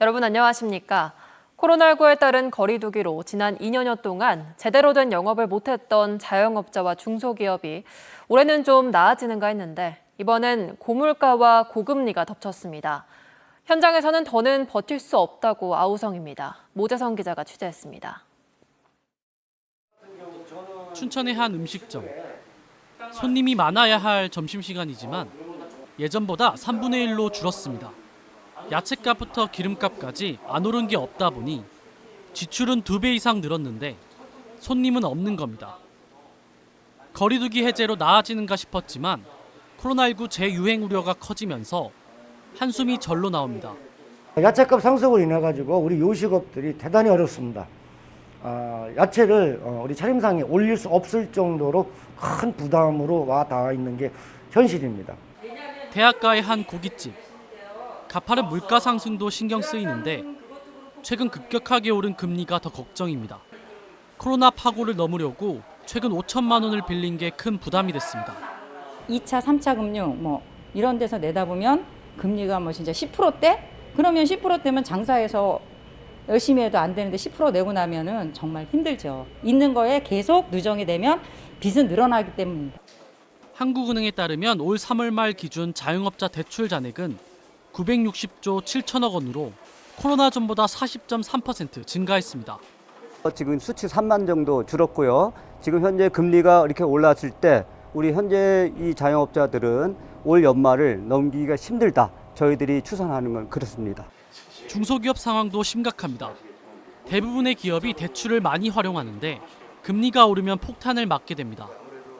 여러분 안녕하십니까? 코로나19에 따른 거리두기로 지난 2년여 동안 제대로 된 영업을 못했던 자영업자와 중소기업이 올해는 좀 나아지는가 했는데 이번엔 고물가와 고금리가 덮쳤습니다. 현장에서는 더는 버틸 수 없다고 아우성입니다. 모재성 기자가 취재했습니다. 춘천의 한 음식점. 손님이 많아야 할 점심시간이지만 예전보다 3분의 1로 줄었습니다. 야채값부터 기름값까지 안 오른 게 없다 보니 지출은 두 배 이상 늘었는데 손님은 없는 겁니다. 거리두기 해제로 나아지는가 싶었지만 코로나19 재유행 우려가 커지면서 한숨이 절로 나옵니다. 야채값 상승으로 인해 가지고 우리 요식업들이 대단히 어렵습니다. 아, 야채를 어, 우리 차림상에 올릴 수 없을 정도로 큰 부담으로 와 닿아 있는 게 현실입니다. 대학가의 한 고깃집. 가파른 물가 상승도 신경 쓰이는데 최근 급격하게 오른 금리가 더 걱정입니다. 코로나 파고를 넘으려고 최근 5천만 원을 빌린 게 큰 부담이 됐습니다. 2차, 3차 금융 뭐 이런 데서 내다보면 금리가 뭐 진짜 10%대? 그러면 10%대면 장사해서 열심히 해도 안 되는데 10% 내고 나면은 정말 힘들죠. 있는 거에 계속 누정이 되면 빚은 늘어나기 때문입니다. 한국은행에 따르면 올 3월 말 기준 자영업자 대출 잔액은 960조 7천억 원으로 코로나 전보다 40.3% 증가했습니다. 지금 수치 3만 정도 줄었고요. 지금 현재 금리가 이렇게 올랐을 때 우리 현재 이 자영업자들은 올 연말을 넘기기가 힘들다. 저희들이 추산하는 건 그렇습니다. 중소기업 상황도 심각합니다. 대부분의 기업이 대출을 많이 활용하는데 금리가 오르면 폭탄을 맞게 됩니다.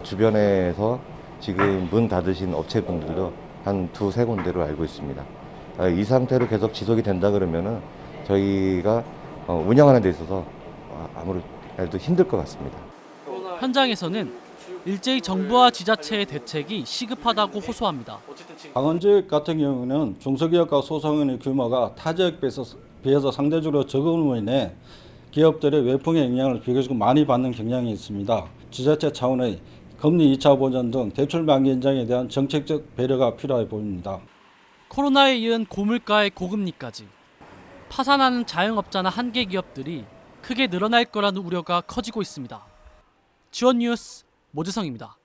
주변에서 지금 문 닫으신 업체분들도 한 두세 군데로 알고 있습니다. 아, 이 상태로 계속 지속이 된다 그러면은 저희가 어, 운영하는 데 있어서 아, 아무래도 힘들 것 같습니다. 현장에서는 일제히 정부와 지자체의 대책이 시급하다고 호소합니다. 강원지역 같은 경우는 중소기업과 소상공인의 규모가 타 지역에 비해서, 비해서 상대적으로 적음으로 인해 기업들의 외풍의 영향을 비교적 많이 받는 경향이 있습니다. 지자체 차원의 금리 2차 보전 등 대출 만기 인장에 대한 정책적 배려가 필요해 보입니다. 코로나에 이은 고물가의 고금리까지 파산하는 자영업자나 한계 기업들이 크게 늘어날 거라는 우려가 커지고 있습니다. 지원 뉴스 모재성입니다.